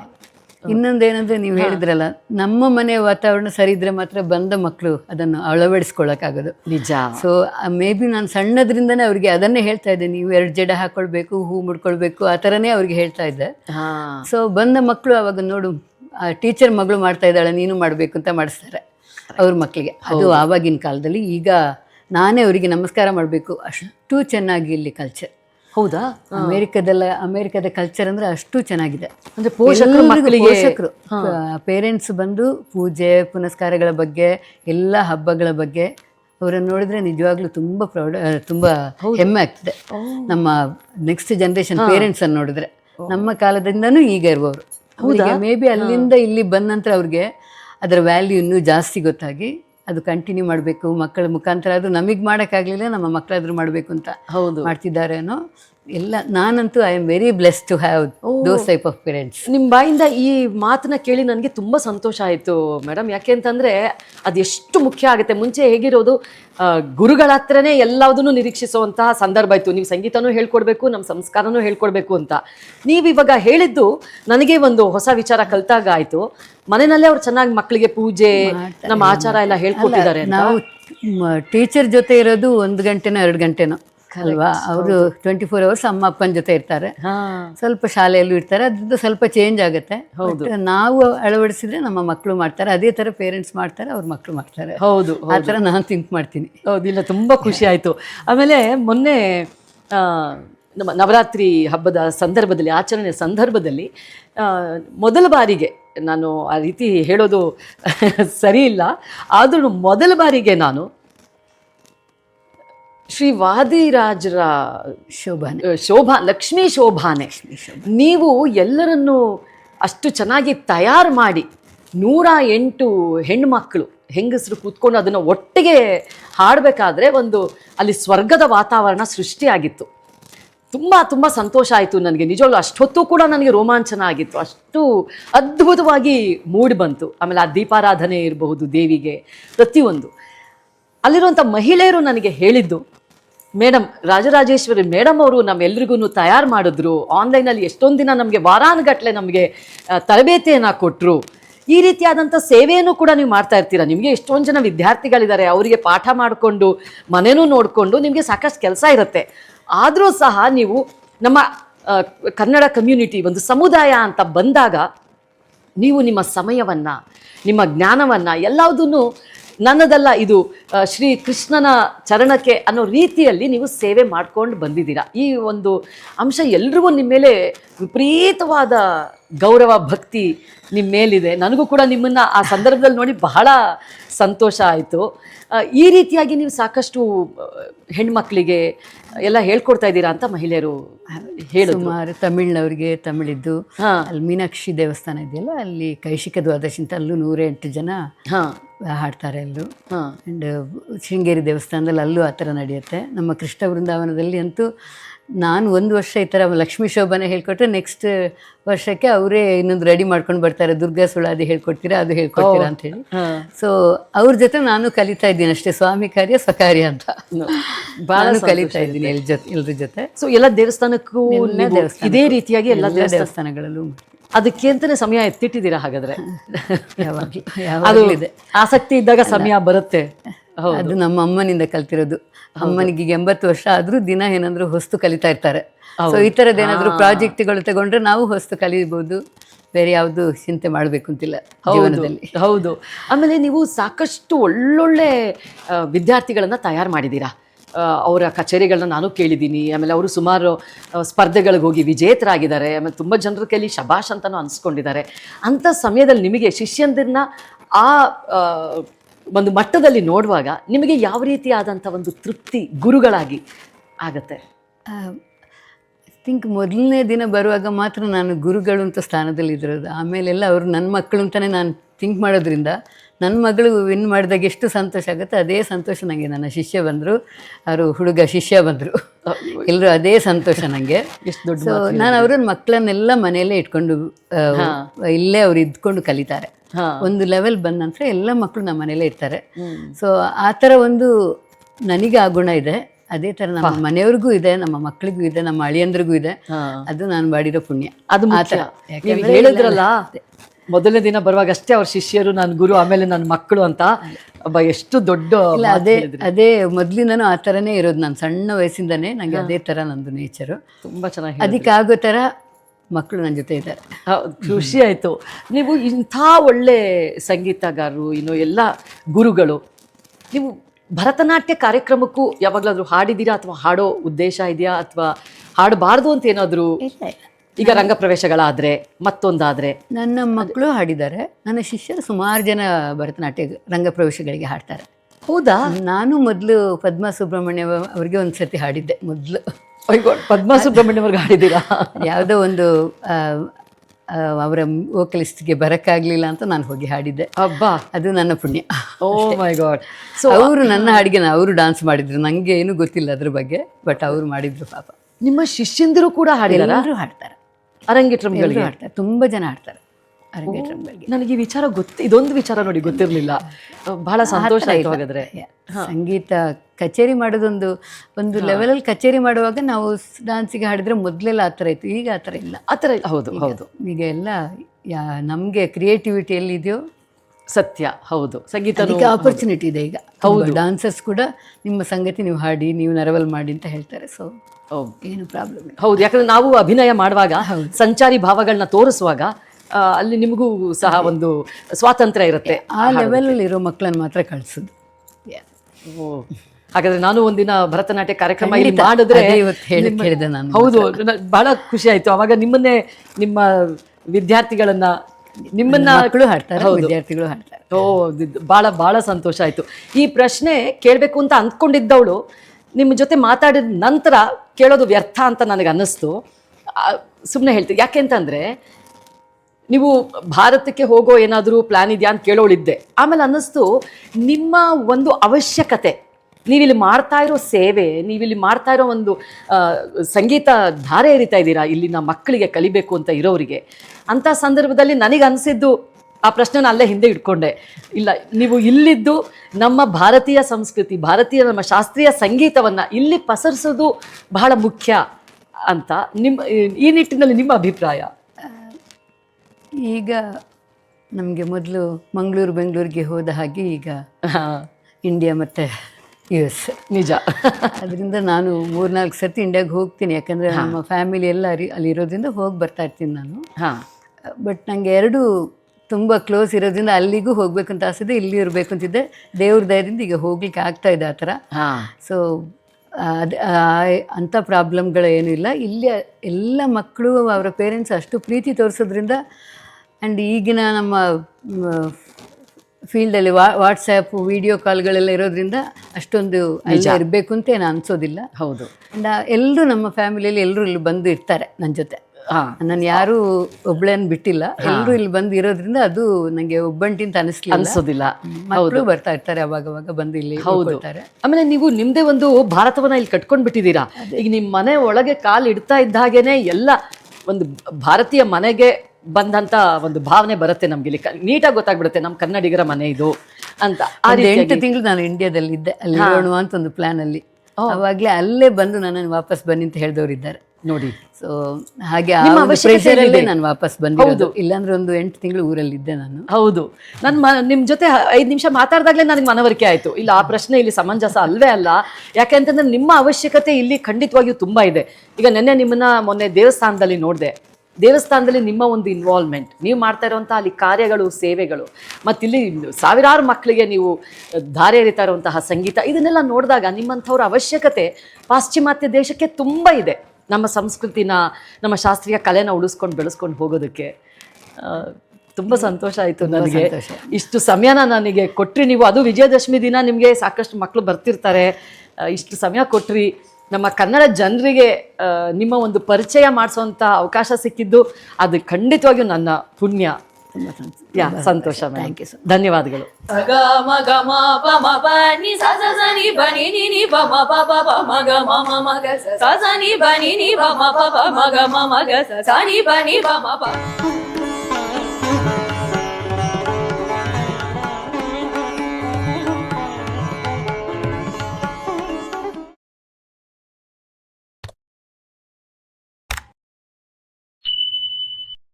ಇನ್ನೊಂದೇನಂದ್ರೆ ನೀವು ಹೇಳಿದ್ರಲ್ಲ ನಮ್ಮ ಮನೆ ವಾತಾವರಣ ಸರಿ ಇದ್ರೆ ಮಾತ್ರ ಬಂದ ಮಕ್ಕಳು ಅದನ್ನು ಅಳವಡಿಸ್ಕೊಳ್ಳೋಕ್ಕಾಗೋದು ನಿಜ. ಸೊ ಮೇ ಬಿ ನಾನು ಸಣ್ಣದ್ರಿಂದನೇ ಅವ್ರಿಗೆ ಅದನ್ನೇ ಹೇಳ್ತಾ ಇದ್ದೆ ನೀವು ಎರಡು ಜಡ ಹಾಕೊಳ್ಬೇಕು ಹೂ ಮುಡ್ಕೊಳ್ಬೇಕು ಆ ಥರನೇ ಅವ್ರಿಗೆ ಹೇಳ್ತಾ ಇದ್ದೆ. ಸೊ ಬಂದ ಮಕ್ಕಳು ಅವಾಗ ನೋಡು ಆ ಟೀಚರ್ ಮಗಳು ಮಾಡ್ತಾ ಇದ್ದಾಳೆ ನೀನು ಮಾಡಬೇಕು ಅಂತ ಮಾಡಿಸ್ತಾರೆ ಅವ್ರ ಮಕ್ಕಳಿಗೆ ಅದು ಆವಾಗಿನ ಕಾಲದಲ್ಲಿ ಈಗ ನಾನೇ ಅವರಿಗೆ ನಮಸ್ಕಾರ ಮಾಡಬೇಕು ಅಷ್ಟು ಚೆನ್ನಾಗಿ ಇಲ್ಲಿ ಕಲ್ಚರ್ ಹೌದಾ? ಅಮೇರಿಕದಲ್ಲ ಅಮೇರಿಕದ ಕಲ್ಚರ್ ಅಂದ್ರೆ ಅಷ್ಟು ಚೆನ್ನಾಗಿದೆ. ಅಂದ್ರೆ ಪೋಷಕರು ಮಕ್ಕಳಿಗೆ ಪೋಷಕರು. ಪೇರೆಂಟ್ಸ್ ಬಂದು ಪೂಜೆ ಪುನಸ್ಕಾರಗಳ ಬಗ್ಗೆ ಎಲ್ಲ ಹಬ್ಬಗಳ ಬಗ್ಗೆ ಅವರನ್ನು ನೋಡಿದ್ರೆ ನಿಜವಾಗ್ಲೂ ತುಂಬಾ ಪ್ರೌಡ್ ತುಂಬಾ ಹೆಮ್ಮೆ ಆಗ್ತದೆ. ನಮ್ಮ ನೆಕ್ಸ್ಟ್ ಜನರೇಷನ್ ಪೇರೆಂಟ್ಸ್ ಅನ್ನು ನೋಡಿದ್ರೆ. ನಮ್ಮ ಕಾಲದಿಂದನೂ ಈಗ ಇರುವವರು. ಮೇ ಬಿ ಅಲ್ಲಿಂದ ಇಲ್ಲಿ ಬಂದ ನಂತರ ಅವ್ರಿಗೆ ಅದರ ವ್ಯಾಲ್ಯೂ ಇನ್ನೂ ಜಾಸ್ತಿ ಗೊತ್ತಾಗಿ ಅದು ಕಂಟಿನ್ಯೂ ಮಾಡಬೇಕು ಮಕ್ಕಳ ಮುಖಾಂತರ ಅದು ನಮಗೆ ಮಾಡೋಕ್ಕಾಗಲಿಲ್ಲ ನಮ್ಮ ಮಕ್ಕಳಾದರೂ ಮಾಡಬೇಕು ಅಂತ ಹೌದು. ಮಾಡ್ತಿದ್ದಾರೇನೋ ಎಲ್ಲ ನಾನಂತೂ I am very bless to have those type of parents ನಿಮ್ಮ ಬಾಯಿಂದ ಈ ಮಾತನ್ನ ಕೇಳಿ ನನಗೆ ತುಂಬ ಸಂತೋಷ ಆಯಿತು ಮೇಡಮ್ ಯಾಕೆ ಅಂತಂದರೆ ಅದೆಷ್ಟು ಮುಖ್ಯ ಆಗುತ್ತೆ. ಮುಂಚೆ ಹೇಗಿರೋದು ಗುರುಗಳ ಹತ್ರನೇ ಎಲ್ಲದನ್ನು ನಿರೀಕ್ಷಿಸುವಂತಹ ಸಂದರ್ಭ ಇತ್ತು. ನೀವು ಸಂಗೀತನೂ ಹೇಳ್ಕೊಡ್ಬೇಕು ನಮ್ಮ ಸಂಸ್ಕಾರನೂ ಹೇಳ್ಕೊಡ್ಬೇಕು ಅಂತ. ನೀವು ಇವಾಗ ಹೇಳಿದ್ದು ನನಗೆ ಒಂದು ಹೊಸ ವಿಚಾರ ಕಲ್ತಾಗ ಆಯಿತು. ಮನೆಯಲ್ಲೇ ಅವ್ರು ಚೆನ್ನಾಗಿ ಮಕ್ಕಳಿಗೆ ಪೂಜೆ ನಮ್ಮ ಆಚಾರ ಎಲ್ಲ ಹೇಳ್ಕೊಟ್ಟಿದ್ದಾರೆ ನಾವು ಟೀಚರ್ ಜೊತೆ ಇರೋದು ಒಂದು ಗಂಟೆನೋ ಎರಡು ಗಂಟೆನೋ. ಅಲ್ವಾ? ಅವರು ಟ್ವೆಂಟಿ ಫೋರ್ ಅವರ್ಸ್ ಅಮ್ಮ ಅಪ್ಪನ ಜೊತೆ ಇರ್ತಾರೆ. ಹಾ. ಸ್ವಲ್ಪ ಶಾಲೆಯಲ್ಲೂ ಇರ್ತಾರೆ. ಅದ್ರದ್ದು ಸ್ವಲ್ಪ ಚೇಂಜ್ ಆಗುತ್ತೆ. ಹೌದು. ನಾವು ಅಳವಡಿಸಿದ್ರೆ ನಮ್ಮ ಮಕ್ಕಳು ಮಾಡ್ತಾರೆ. ಅದೇ ಥರ ಪೇರೆಂಟ್ಸ್ ಮಾಡ್ತಾರೆ ಅವ್ರ ಮಕ್ಕಳು ಮಾಡ್ತಾರೆ. ಹೌದು ಆ ಥರ ನಾನು ಥಿಂಕ್ ಮಾಡ್ತೀನಿ. ಹೌದಿಲ್ಲ ತುಂಬ ಖುಷಿ ಆಯಿತು. ಆಮೇಲೆ ಮೊನ್ನೆ ನಮ್ಮ ನವರಾತ್ರಿ ಹಬ್ಬದ ಸಂದರ್ಭದಲ್ಲಿ ಆಚರಣೆ ಸಂದರ್ಭದಲ್ಲಿ ಮೊದಲ ಬಾರಿಗೆ ನಾನು ಆ ರೀತಿ ಹೇಳೋದು [LAUGHS] ಸರಿ ಇಲ್ಲ. ಆದರೂ ಮೊದಲ ಬಾರಿಗೆ ನಾನು ಶ್ರೀ ವಾದಿರಾಜರ ಶೋಭಾನೆ. ಶೋಭಾ ಲಕ್ಷ್ಮೀ ಶೋಭಾನೆ. ನೀವು ಎಲ್ಲರನ್ನು ಅಷ್ಟು ಚೆನ್ನಾಗಿ ತಯಾರು ಮಾಡಿ ನೂರ ಎಂಟು ಹೆಣ್ಮಕ್ಳು ಹೆಂಗಸರು ಕೂತ್ಕೊಂಡು ಅದನ್ನು ಒಟ್ಟಿಗೆ ಹಾಡಬೇಕಾದ್ರೆ ಒಂದು ಅಲ್ಲಿ ಸ್ವರ್ಗದ ವಾತಾವರಣ ಸೃಷ್ಟಿಯಾಗಿತ್ತು. ತುಂಬ ತುಂಬ ಸಂತೋಷ ಆಯಿತು ನನಗೆ. ನಿಜವಾಗ್ಲೂ ಅಷ್ಟೊತ್ತು ಕೂಡ ನನಗೆ ರೋಮಾಂಚನ ಆಗಿತ್ತು. ಅಷ್ಟು ಅದ್ಭುತವಾಗಿ ಮೂಡಿ ಬಂತು. ಆಮೇಲೆ ಆ ದೀಪಾರಾಧನೆ ಇರಬಹುದು ದೇವಿಗೆ ಪ್ರತಿಯೊಂದು. ಅಲ್ಲಿರುವಂಥ ಮಹಿಳೆಯರು ನನಗೆ ಹೇಳಿದ್ದು ಮೇಡಮ್, ರಾಜರಾಜೇಶ್ವರಿ, ಮೇಡಮ್ ಅವರು ನಮ್ಮೆಲ್ರಿಗೂ ತಯಾರು ಮಾಡಿದ್ರು. ಆನ್ಲೈನಲ್ಲಿ ಎಷ್ಟೊಂದು ದಿನ ನಮಗೆ ವಾರಾನುಗಟ್ಟಲೆ ನಮಗೆ ತರಬೇತಿಯನ್ನು ಕೊಟ್ಟರು ಈ ರೀತಿಯಾದಂಥ ಸೇವೆಯನ್ನು ಕೂಡ ನೀವು ಮಾಡ್ತಾ ಇರ್ತೀರ? ನಿಮಗೆ ಎಷ್ಟೊಂದು ಜನ ವಿದ್ಯಾರ್ಥಿಗಳಿದ್ದಾರೆ, ಅವರಿಗೆ ಪಾಠ ಮಾಡಿಕೊಂಡು, ಮನೆನೂ ನೋಡಿಕೊಂಡು ನಿಮಗೆ ಸಾಕಷ್ಟು ಕೆಲಸ ಇರುತ್ತೆ. ಆದರೂ ಸಹ ನೀವು ನಮ್ಮ ಕನ್ನಡ ಕಮ್ಯುನಿಟಿ ಒಂದು ಸಮುದಾಯ ಅಂತ ಬಂದಾಗ, ನೀವು ನಿಮ್ಮ ಸಮಯವನ್ನು, ನಿಮ್ಮ ಜ್ಞಾನವನ್ನು ಎಲ್ಲವುದನ್ನು ನನ್ನದಲ್ಲ ಇದು ಶ್ರೀ ಕೃಷ್ಣನ ಚರಣಕ್ಕೆ ಅನ್ನೋ ರೀತಿಯಲ್ಲಿ ನೀವು ಸೇವೆ ಮಾಡ್ಕೊಂಡು ಬಂದಿದ್ದೀರಾ. ಈ ಒಂದು ಅಂಶ ಎಲ್ರಿಗೂ ನಿಮ್ಮ ಮೇಲೆ ವಿಪರೀತವಾದ ಗೌರವ ಭಕ್ತಿ ನಿಮ್ಮ ಮೇಲಿದೆ. ನನಗೂ ಕೂಡ ನಿಮ್ಮನ್ನು ಆ ಸಂದರ್ಭದಲ್ಲಿ ನೋಡಿ ಬಹಳ ಸಂತೋಷ ಆಯಿತು. ಈ ರೀತಿಯಾಗಿ ನೀವು ಸಾಕಷ್ಟು ಹೆಣ್ಮಕ್ಳಿಗೆ ಎಲ್ಲ ಹೇಳ್ಕೊಡ್ತಾ ಇದ್ದೀರಾ ಅಂತ ಮಹಿಳೆಯರು ಹೇಳಿ ಸುಮಾರು ತಮಿಳ್ನವ್ರಿಗೆ ತಮಿಳಿದ್ದು. ಹಾ. ಅಲ್ಲಿ ಮೀನಾಕ್ಷಿ ದೇವಸ್ಥಾನ ಇದೆಯಲ್ಲ ಅಲ್ಲಿ ಕೈಶಿಕ ದ್ವಾದಶಿ ಅಂತ ಅಲ್ಲೂ ನೂರೆಂಟು ಜನ ಹಾಂ. ಹಾಡ್ತಾರೆ ಅಲ್ಲೂ ಹಾಂ. ಆ್ಯಂಡ್ ಶೃಂಗೇರಿ ದೇವಸ್ಥಾನದಲ್ಲಿ ಅಲ್ಲೂ ಆ ಥರ ನಡೆಯುತ್ತೆ. ನಮ್ಮ ಕೃಷ್ಣ ವೃಂದಾವನದಲ್ಲಿ ಅಂತೂ ನಾನು ಒಂದು ವರ್ಷ ಈ ಥರ ಲಕ್ಷ್ಮೀ ಶೋಭನೆ ಹೇಳ್ಕೊಟ್ರೆ ನೆಕ್ಸ್ಟ್ ವರ್ಷಕ್ಕೆ ಅವರೇ ಇನ್ನೊಂದು ರೆಡಿ ಮಾಡ್ಕೊಂಡು ಬರ್ತಾರೆ. ದುರ್ಗಾ ಸುಳಾದಿ ಹೇಳ್ಕೊಡ್ತೀರಾ ಅದು ಹೇಳ್ಕೊಡ್ತೀರಾ ಅಂತ ಹೇಳಿ ಹಾಂ. ಸೊ ಅವ್ರ ಜೊತೆ ನಾನು ಕಲಿತಾ ಇದ್ದೀನಿ ಅಷ್ಟೇ. ಸ್ವಾಮಿ ಕಾರ್ಯ ಸ್ವಕಾರ್ಯ ಅಂತ. ಭಾಳ [LAUGHS] ನಾನು ಕಲಿತಾ ಇದ್ದೀನಿ ಎಲ್ ಜೊತೆ ಎಲ್ಲರ ಜೊತೆ. ಸೊ ಎಲ್ಲ ದೇವಸ್ಥಾನಕ್ಕೂ ಎಲ್ಲ ಇದೇ ರೀತಿಯಾಗಿ ಎಲ್ಲ ಎಲ್ಲ ದೇವಸ್ಥಾನಗಳಲ್ಲೂ ಅದಕ್ಕೆ ಅಂತಾನೆ ಸಮಯ ಎತ್ತಿಟ್ಟಿದ್ದೀರಾ ಹಾಗಾದ್ರೆ? ಅದು ಆಸಕ್ತಿ ಇದ್ದಾಗ ಸಮಯ ಬರುತ್ತೆ. ಅದು ನಮ್ಮ ಅಮ್ಮನಿಂದ ಕಲ್ತಿರೋದು. ಅಮ್ಮನಿಗೆ ಈಗ ಎಂಬತ್ತು ವರ್ಷ ಆದ್ರೂ ದಿನ ಏನಾದ್ರು ಹೊಸ್ತು ಕಲಿತಾ ಇರ್ತಾರೆ. ಸೊ ಈ ಥರದ್ದು ಏನಾದ್ರು ಪ್ರಾಜೆಕ್ಟ್ಗಳು ತಗೊಂಡ್ರೆ ನಾವು ಹೊಸ್ತು ಕಲಿಬಹುದು ಬೇರೆ ಯಾವುದು ಚಿಂತೆ ಮಾಡಬೇಕು ಅಂತಿಲ್ಲ ಜೀವನದಲ್ಲಿ. ಹೌದು. ಆಮೇಲೆ ನೀವು ಸಾಕಷ್ಟು ಒಳ್ಳೊಳ್ಳೆ ವಿದ್ಯಾರ್ಥಿಗಳನ್ನ ತಯಾರು ಮಾಡಿದ್ದೀರಾ? ಅವರ ಕಚೇರಿಗಳನ್ನ ನಾನು ಕೇಳಿದ್ದೀನಿ. ಆಮೇಲೆ ಅವರು ಸುಮಾರು ಸ್ಪರ್ಧೆಗಳಿಗೆ ಹೋಗಿ ವಿಜೇತರಾಗಿದ್ದಾರೆ. ಆಮೇಲೆ ತುಂಬ ಜನರ ಕೈಲಿ ಶಬಾಷ್ ಅಂತಲೂ ಅನಿಸ್ಕೊಂಡಿದ್ದಾರೆ. ಅಂಥ ಸಮಯದಲ್ಲಿ ನಿಮಗೆ ಶಿಷ್ಯಂದಿರನ್ನ ಆ ಒಂದು ಮಟ್ಟದಲ್ಲಿ ನೋಡುವಾಗ ನಿಮಗೆ ಯಾವ ರೀತಿಯಾದಂಥ ಒಂದು ತೃಪ್ತಿ ಗುರುಗಳಾಗಿ ಆಗತ್ತೆ? ಥಿಂಕ್ ಮೊದಲನೇ ದಿನ ಬರುವಾಗ ಮಾತ್ರ ನಾನು ಗುರುಗಳು ಅಂತ ಸ್ಥಾನದಲ್ಲಿ ಇದ್ದಿರೋದು ಆಮೇಲೆಲ್ಲ ಅವರು ನನ್ನ ಮಕ್ಕಳು ಅಂತಲೇ ನಾನು ಥಿಂಕ್ ಮಾಡೋದ್ರಿಂದ ನನ್ನ ಮಗಳು ವಿನ್ ಮಾಡಿದಾಗ ಎಷ್ಟು ಸಂತೋಷ ಆಗುತ್ತೆ ಅದೇ ಸಂತೋಷ ನನಗೆ ನನ್ನ ಶಿಷ್ಯ ಬಂದರು ಅವರು ಹುಡುಗ ಶಿಷ್ಯ ಬಂದರು. ಎಲ್ಲರೂ ಅದೇ ಸಂತೋಷ ನನಗೆ ಸೊ ನಾನು ಅವ್ರನ್ನ ಮಕ್ಕಳನ್ನೆಲ್ಲ ಮನೆಯಲ್ಲೇ ಇಟ್ಕೊಂಡು ಇಲ್ಲೇ ಅವ್ರು ಇದ್ಕೊಂಡು ಕಲಿತಾರೆ. ಒಂದು ಲೆವೆಲ್ ಬಂದ ನಂತರ ಎಲ್ಲ ಮಕ್ಕಳು ನಮ್ಮ ಮನೆಯಲ್ಲೇ ಇರ್ತಾರೆ. ಸೊ ಆ ಥರ ಒಂದು ನನಗೆ ಆ ಗುಣ ಇದೆ. ಅದೇ ತರ ನಮ್ಮ ಮನೆಯವ್ರಿಗೂ ಇದೆ ನಮ್ಮ ಮಕ್ಕಳಿಗೂ ಇದೆ ನಮ್ಮ ಅಳಿಯಂದ್ರಿಗೂ ಇದೆ. ಅದು ನಾನು ಮಾಡಿರೋ ಪುಣ್ಯ. ಅದು. ಹೇಳಿದ್ರಲ್ಲ ಮೊದಲನೇ ದಿನ ಬರುವಾಗ ಅಷ್ಟೇ ಅವ್ರ ಶಿಷ್ಯರು ನನ್ನ ಗುರು ಆಮೇಲೆ ನನ್ನ ಮಕ್ಕಳು ಅಂತ ಒಬ್ಬ ಎಷ್ಟು ದೊಡ್ಡ ಇಲ್ಲ ಅದೇ ಅದೇ ಮೊದಲಿಂದನೂ ಆ ಥರನೇ ಇರೋದು. ನಾನು ಸಣ್ಣ ವಯಸ್ಸಿಂದನೇ ನನಗೆ ಅದೇ ಥರ ನಂದು ನೇಚರು ತುಂಬಾ ಚೆನ್ನಾಗಿ ಅದಕ್ಕೆ ಆಗೋ ಥರ ಮಕ್ಕಳು ನನ್ನ ಜೊತೆ ಇದ್ದಾರೆ. ಖುಷಿ ಆಯ್ತು. ನೀವು ಇಂಥ ಒಳ್ಳೆ ಸಂಗೀತಗಾರರು ಇನ್ನು ಎಲ್ಲ ಗುರುಗಳು ನೀವು ಭರತನಾಟ್ಯ ಕಾರ್ಯಕ್ರಮಕ್ಕೂ ಯಾವಾಗಲಾದರೂ ಹಾಡಿದ್ದೀರಾ ಅಥವಾ ಹಾಡೋ ಉದ್ದೇಶ ಇದೆಯಾ ಅಥವಾ ಹಾಡಬಾರ್ದು ಅಂತ ಏನಾದರೂ ಇಲ್ಲ ರಂಗ ಪ್ರವೇಶಗಳಾದ್ರೆ ಮತ್ತೊಂದಾದ್ರೆ? ನನ್ನ ಮಕ್ಕಳು ಹಾಡಿದ್ದಾರೆ. ನನ್ನ ಶಿಷ್ಯರು ಸುಮಾರು ಜನ ಭರತನಾಟ್ಯ ರಂಗ ಪ್ರವೇಶಗಳಿಗೆ ಹಾಡ್ತಾರೆ. ಹೌದಾ? ನಾನು ಮೊದಲು ಪದ್ಮ ಸುಬ್ರಹ್ಮಣ್ಯ ಅವರಿಗೆ ಒಂದು ಸತಿ ಹಾಡಿದ್ದೆ ಮೊದಲು. ಪದ್ಮ ಪದ್ಮಾ ಸುಬ್ರಹ್ಮಣ್ಯ ಅವ್ರಿಗೆ ಹಾಡಿದ್ದೀರಾ? ಯಾವುದೋ ಒಂದು ಅವರ ವೋಕಲಿಸ್ಟ್ಗೆ ಬರೋಕ್ಕಾಗಲಿಲ್ಲ ಅಂತ ನಾನು ಹೋಗಿ ಹಾಡಿದ್ದೆ. ಅಬ್ಬಾ. ಅದು ನನ್ನ ಪುಣ್ಯ. ಓ ಮೈ ಗಾಡ್ ಸೊ ಅವರು ನನ್ನ ಹಾಡಿಗೆ ಅವರು ಡಾನ್ಸ್ ಮಾಡಿದ್ರು. ನನಗೆ ಏನು ಗೊತ್ತಿಲ್ಲ ಅದ್ರ ಬಗ್ಗೆ ಬಟ್ ಅವರು ಮಾಡಿದ್ರು ಪಾಪ. ನಿಮ್ಮ ಶಿಷ್ಯಂದಿರು ಕೂಡ ಹಾಡಿಲ್ಲ ಹಾಡ್ತಾರೆ. ಅರಂಗೇಟ್ರಂಗಳಿಗೆ? ಆಡ್ತಾರೆ ತುಂಬ ಜನ ಆಡ್ತಾರೆ ಅರಂಗೇಟ್ರಂಗಳಿಗೆ. ನನಗೆ ಈ ವಿಚಾರ ಗೊತ್ತು ಇದೊಂದು ವಿಚಾರ ನೋಡಿ ಗೊತ್ತಿರಲಿಲ್ಲ. ಬಹಳ ಸಂತೋಷ ಆಯ್ತು ಹಾಗಾದ್ರೆ. ಸಂಗೀತ ಕಚೇರಿ ಮಾಡೋದೊಂದು ಒಂದು ಲೆವೆಲಲ್ಲಿ ಕಚೇರಿ ಮಾಡುವಾಗ ನಾವು ಡಾನ್ಸಿಗೆ ಹಾಡಿದ್ರೆ ಮೊದಲೆಲ್ಲ ಆ ಥರ ಇತ್ತು. ಈಗ ಆ ಥರ ಇಲ್ಲ. ಆ ಥರ ಹೌದು ಹೌದು. ಈಗ ಎಲ್ಲ ಯಾ ನಮಗೆ ಕ್ರಿಯೇಟಿವಿಟಿ ಎಲ್ಲಿದೆಯೋ ಸತ್ಯ ಹೌದು. ಸಂಗೀತ ಆಪರ್ಚುನಿಟಿ ಇದೆ ಈಗ. ಹೌದು. ಡಾನ್ಸರ್ಸ್ ಕೂಡ ನಿಮ್ಮ ಸಂಗತಿ ನೀವು ಹಾಡಿ ನೀವು ನರವಲ್ ಮಾಡಿ ಅಂತ ಹೇಳ್ತಾರೆ. ಸೊ ಏನು ಪ್ರಾಬ್ಲಮ್ ಹೌದು. ಯಾಕಂದ್ರೆ ನಾವು ಅಭಿನಯ ಮಾಡುವಾಗ ಸಂಚಾರಿ ಭಾವಗಳನ್ನ ತೋರಿಸುವಾಗ ಅಲ್ಲಿ ನಿಮಗೂ ಸಹ ಒಂದು ಸ್ವಾತಂತ್ರ್ಯ ಇರುತ್ತೆ. ಆ ಲೆವೆಲ್ ಇರೋ ಮಕ್ಕಳನ್ನ ಮಾತ್ರ ಕಳಿಸೋದು. ಓ. ಹಾಗಾದ್ರೆ ನಾನು ಒಂದಿನ ಭರತನಾಟ್ಯ ಕಾರ್ಯಕ್ರಮ ಇಲ್ಲಿ. ಮಾಡಿದ್ರೆ ಹೌದು. ಬಹಳ ಖುಷಿ ಆಯ್ತು. ಅವಾಗ ನಿಮ್ಮನ್ನೇ ನಿಮ್ಮ ವಿದ್ಯಾರ್ಥಿಗಳನ್ನ ನಿಮ್ಮನ್ನ ಮಕ್ಕಳು ಹಾಡ್ತಾರೆ ವಿದ್ಯಾರ್ಥಿಗಳು ಹಾಡ್ತಾರೆ. ಓ ಭಾಳ ಭಾಳ ಸಂತೋಷ ಆಯಿತು. ಈ ಪ್ರಶ್ನೆ ಕೇಳಬೇಕು ಅಂತ ಅಂದ್ಕೊಂಡಿದ್ದವಳು ನಿಮ್ಮ ಜೊತೆ ಮಾತಾಡಿದ ನಂತರ ಕೇಳೋದು ವ್ಯರ್ಥ ಅಂತ ನನಗೆ ಅನ್ನಿಸ್ತು. ಸುಮ್ಮನೆ ಹೇಳ್ತೀನಿ ಯಾಕೆಂತಂದರೆ ನೀವು ಭಾರತಕ್ಕೆ ಹೋಗೋ ಏನಾದರೂ ಪ್ಲ್ಯಾನ್ ಇದೆಯಾ ಅಂತ ಕೇಳೋಳಿದ್ದೆ. ಆಮೇಲೆ ಅನ್ನಿಸ್ತು ನಿಮ್ಮ ಒಂದು ಅವಶ್ಯಕತೆ ನೀವಿಲ್ಲಿ ಮಾಡ್ತಾ ಇರೋ ಸೇವೆ ನೀವಿಲ್ಲಿ ಮಾಡ್ತಾ ಇರೋ ಒಂದು ಸಂಗೀತ ಧಾರೆ ಎರಿತಾ ಇದ್ದೀರಾ? ಇಲ್ಲಿನ ಮಕ್ಕಳಿಗೆ ಕಲಿಬೇಕು ಅಂತ ಇರೋರಿಗೆ. ಅಂಥ ಸಂದರ್ಭದಲ್ಲಿ ನನಗೆ ಅನಿಸಿದ್ದು ಆ ಪ್ರಶ್ನೆನ ಅಲ್ಲೇ ಹಿಂದೆ ಇಟ್ಕೊಂಡೆ. ಇಲ್ಲ ನೀವು ಇಲ್ಲಿದ್ದು ನಮ್ಮ ಭಾರತೀಯ ಸಂಸ್ಕೃತಿ ಭಾರತೀಯ ನಮ್ಮ ಶಾಸ್ತ್ರೀಯ ಸಂಗೀತವನ್ನು ಇಲ್ಲಿ ಪಸರಿಸೋದು ಬಹಳ ಮುಖ್ಯ ಅಂತ ನಿಮ್ಮ ಈ ನಿಟ್ಟಿನಲ್ಲಿ ನಿಮ್ಮ ಅಭಿಪ್ರಾಯ? ಈಗ ನಮಗೆ ಮೊದಲು ಮಂಗಳೂರು ಬೆಂಗಳೂರಿಗೆ ಹೋದ ಹಾಗೆ ಈಗ ಇಂಡಿಯಾ ಮತ್ತು ಎಸ್ ನಿಜ. ಅದರಿಂದ ನಾನು ಮೂರ್ನಾಲ್ಕು ಸರ್ತಿ ಇಂಡಿಯಾಗೆ ಹೋಗ್ತೀನಿ ಯಾಕಂದರೆ ನಮ್ಮ ಫ್ಯಾಮಿಲಿ ಎಲ್ಲ ಅಲ್ಲಿ ಅಲ್ಲಿರೋದ್ರಿಂದ ಹೋಗಿ ಬರ್ತಾ ಇರ್ತೀನಿ ನಾನು. ಹಾ. ಬಟ್ ನನಗೆ ಎರಡು ತುಂಬ ಕ್ಲೋಸ್ ಇರೋದ್ರಿಂದ ಅಲ್ಲಿಗೂ ಹೋಗ್ಬೇಕು ಅಂತ ಆಸೆ ಇದೆ ಇಲ್ಲಿ ಇರಬೇಕು ಅಂತಿದ್ದೆ. ದೇವ್ರ ದಯದಿಂದ ಈಗ ಹೋಗ್ಲಿಕ್ಕೆ ಆಗ್ತಾ ಇದೆ ಆ ಥರ. ಸೊ ಅದು ಅಂಥ ಪ್ರಾಬ್ಲಮ್ಗಳು ಏನೂ ಇಲ್ಲ. ಇಲ್ಲಿ ಎಲ್ಲ ಮಕ್ಕಳು ಅವರ ಪೇರೆಂಟ್ಸ್ ಅಷ್ಟು ಪ್ರೀತಿ ತೋರಿಸೋದ್ರಿಂದ ಆ್ಯಂಡ್ ಈಗಿನ ನಮ್ಮ ಫೀಲ್ಡಲ್ಲಿ ವಾ ವಾಟ್ಸಪ್ ವಿಡಿಯೋ ಕಾಲ್ಗಳೆಲ್ಲ ಇರೋದ್ರಿಂದ ಅಷ್ಟೊಂದು ಅಲ್ಲಿ ಇರಬೇಕು ಅಂತ ಏನು ಅನಿಸೋದಿಲ್ಲ. ಹೌದು. ಆ್ಯಂಡ್ ಎಲ್ಲರೂ ನಮ್ಮ ಫ್ಯಾಮಿಲಿಯಲ್ಲಿ ಎಲ್ಲರೂ ಇಲ್ಲಿ ಬಂದು ಇರ್ತಾರೆ ನನ್ನ ಜೊತೆ. ಹಾ. ನಾನು ಯಾರೂ ಒಬ್ಳೇನು ಬಿಟ್ಟಿಲ್ಲ. ಎಲ್ಲರೂ ಇಲ್ಲಿ ಬಂದು ಇರೋದ್ರಿಂದ ಅದು ನನಗೆ ಒಬ್ಬಂಟಿಂತ ಅನಿಸ್ಲಿಲ್ಲ. ಅನ್ಸೋದಿಲ್ಲ. ಮಕ್ಕಳು ಬರ್ತಾ ಇರ್ತಾರೆ ಅವಾಗವಾಗ ಅವಾಗ ಬಂದು ಇಲ್ಲಿ ಹೌದು. ಆಮೇಲೆ ನೀವು ನಿಮ್ದೇ ಒಂದು ಭಾರತವನ್ನ ಇಲ್ಲಿ ಕಟ್ಕೊಂಡ್ ಬಿಟ್ಟಿದ್ದೀರಾ. ಈಗ ನಿಮ್ಮ ಮನೆ ಒಳಗೆ ಕಾಲು ಇಡ್ತಾ ಇದ್ದ ಹಾಗೇನೆ ಎಲ್ಲ ಒಂದು ಭಾರತೀಯ ಮನೆಗೆ ಬಂದಂತ ಒಂದು ಭಾವನೆ ಬರುತ್ತೆ ನಮ್ಗೆ. ಇಲ್ಲಿ ನೀಟಾಗಿ ಗೊತ್ತಾಗ್ಬಿಡುತ್ತೆ ನಮ್ಮ ಕನ್ನಡಿಗರ ಮನೆ ಇದು ಅಂತ. ಆ ಎಂಟು ತಿಂಗಳು ನಾನು ಇಂಡಿಯಾದಲ್ಲಿ ಇದ್ದೆ. ಅಲ್ಲಿ ಇರೋಣ ಅಂತ ಒಂದು ಪ್ಲಾನ್ ಅಲ್ಲಿ. ಅವಾಗಲೇ ಅಲ್ಲೇ ಬಂದು ನನ್ನನ್ನು ವಾಪಸ್ ಬನ್ನಿ ಅಂತ ಹೇಳಿದವರು ಇದ್ದಾರೆ. ನೋಡಿ. ಸೊ ಹಾಗೆ ಅವಶ್ಯಕತೆ. ನಾನು ವಾಪಸ್ ಬಂದಿರೋದು. ಇಲ್ಲಾಂದ್ರೆ ಒಂದು ಎಂಟು ತಿಂಗಳು ಊರಲ್ಲಿ ಇದ್ದೆ ನಾನು. ಹೌದು. ನನ್ನ ನಿಮ್ಮ ಜೊತೆ ಐದು ನಿಮಿಷ ಮಾತಾಡಿದಾಗಲೇ ನನಗೆ ಮನವರಿಕೆ ಆಯಿತು. ಇಲ್ಲ ಆ ಪ್ರಶ್ನೆ ಇಲ್ಲಿ ಸಮಂಜಸ ಅಲ್ವೇ ಅಲ್ಲ. ಯಾಕೆಂತಂದ್ರೆ ನಿಮ್ಮ ಅವಶ್ಯಕತೆ ಇಲ್ಲಿ ಖಂಡಿತವಾಗಿಯೂ ತುಂಬ ಇದೆ. ಈಗ ನೆನ್ನೆ ನಿಮ್ಮನ್ನ ಮೊನ್ನೆ ದೇವಸ್ಥಾನದಲ್ಲಿ ನೋಡಿದೆ. ದೇವಸ್ಥಾನದಲ್ಲಿ ನಿಮ್ಮ ಒಂದು ಇನ್ವಾಲ್ವ್ಮೆಂಟ್ ನೀವು ಮಾಡ್ತಾ ಇರುವಂಥ ಅಲ್ಲಿ ಕಾರ್ಯಗಳು ಸೇವೆಗಳು ಮತ್ತು ಇಲ್ಲಿ ಸಾವಿರಾರು ಮಕ್ಕಳಿಗೆ ನೀವು ಧಾರೆ ಎರಿತಾ ಇರುವಂತಹ ಸಂಗೀತ ಇದನ್ನೆಲ್ಲ ನೋಡಿದಾಗ ನಿಮ್ಮಂಥವ್ರ ಅವಶ್ಯಕತೆ ಪಾಶ್ಚಿಮಾತ್ಯ ದೇಶಕ್ಕೆ ತುಂಬ ಇದೆ. ನಮ್ಮ ಸಂಸ್ಕೃತಿನ ನಮ್ಮ ಶಾಸ್ತ್ರೀಯ ಕಲೆನ ಉಳಿಸ್ಕೊಂಡು ಬೆಳೆಸ್ಕೊಂಡು ಹೋಗೋದಕ್ಕೆ. ತುಂಬ ಸಂತೋಷ ಆಯಿತು ನನಗೆ. ಇಷ್ಟು ಸಮಯನ ನನಗೆ ಕೊಟ್ಟರಿ ನೀವು. ಅದು ವಿಜಯದಶಮಿ ದಿನ ನಿಮಗೆ ಸಾಕಷ್ಟು ಮಕ್ಕಳು ಬರ್ತಿರ್ತಾರೆ. ಇಷ್ಟು ಸಮಯ ಕೊಟ್ರಿ. ನಮ್ಮ ಕನ್ನಡ ಜನರಿಗೆ ನಿಮ್ಮ ಒಂದು ಪರಿಚಯ ಮಾಡಿಸುವಂತಹ ಅವಕಾಶ ಸಿಕ್ಕಿದ್ದು ಅದು ಖಂಡಿತವಾಗಿಯೂ ನನ್ನ ಪುಣ್ಯ. ತುಂಬ ಸಂತೋಷ. ಯಾ ಸಂತೋಷ ಥ್ಯಾಂಕ್ ಯು ಧನ್ಯವಾದಗಳು. ಗ ಮ ಗ ಮ ಪ ಮ ಪ ನಿ ಸ ಸ ಸ ನಿ ಬ ನಿ ನಿ ನಿ ಪ ಮ ಪ ಪ ಪ ಮ ಗ ಮ ಮ ಮ ಗ ಸ ಸ ಸ ನಿ ಬ ನಿ ನಿ ಪ ಮ ಪ ಪ ಮ ಗ ಮ ಮ ಗ ಸ ಸ ನಿ ಬ ನಿ ಪ ಮ ಪ.